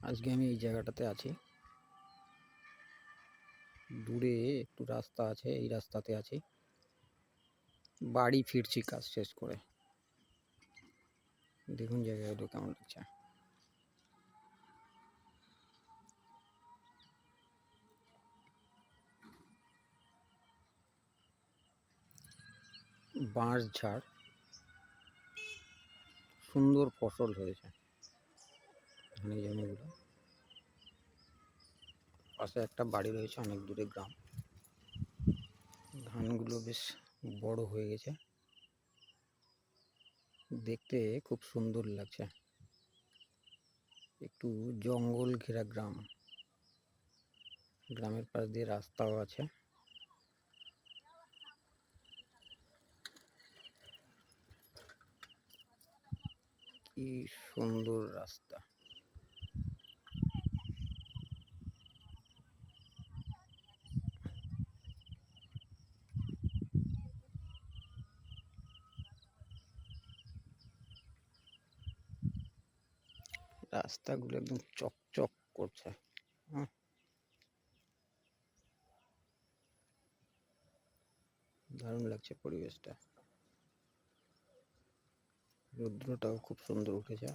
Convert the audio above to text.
আজকে আমি এই জায়গাটাতে আছি। দূরে একটু রাস্তা আছে, এই রাস্তাতে আছি। বাড়ি ফিরছি কাজ শেষ করে। দেখুন জায়গাগুলো কেমন লাগছে। বাঁশ ঝাড়। সুন্দর ফসল হয়েছে। এই জমিগুলো। পাশে একটা বাড়ি রয়েছে, অনেক দূরে গ্রাম। ধানগুলো বেশ বড় হয়ে গেছে। দেখতে খুব সুন্দর লাগছে। একটু জঙ্গল ঘেরা গ্রাম। গ্রামের পাশ দিয়ে রাস্তাও আছে। কি সুন্দর রাস্তা। রাস্তাগুলো একদম চকচক করছে। হুম। দারুণ লাগছে পরিবেশটা। রৌদ্রটাও খুব সুন্দর উঠেছে।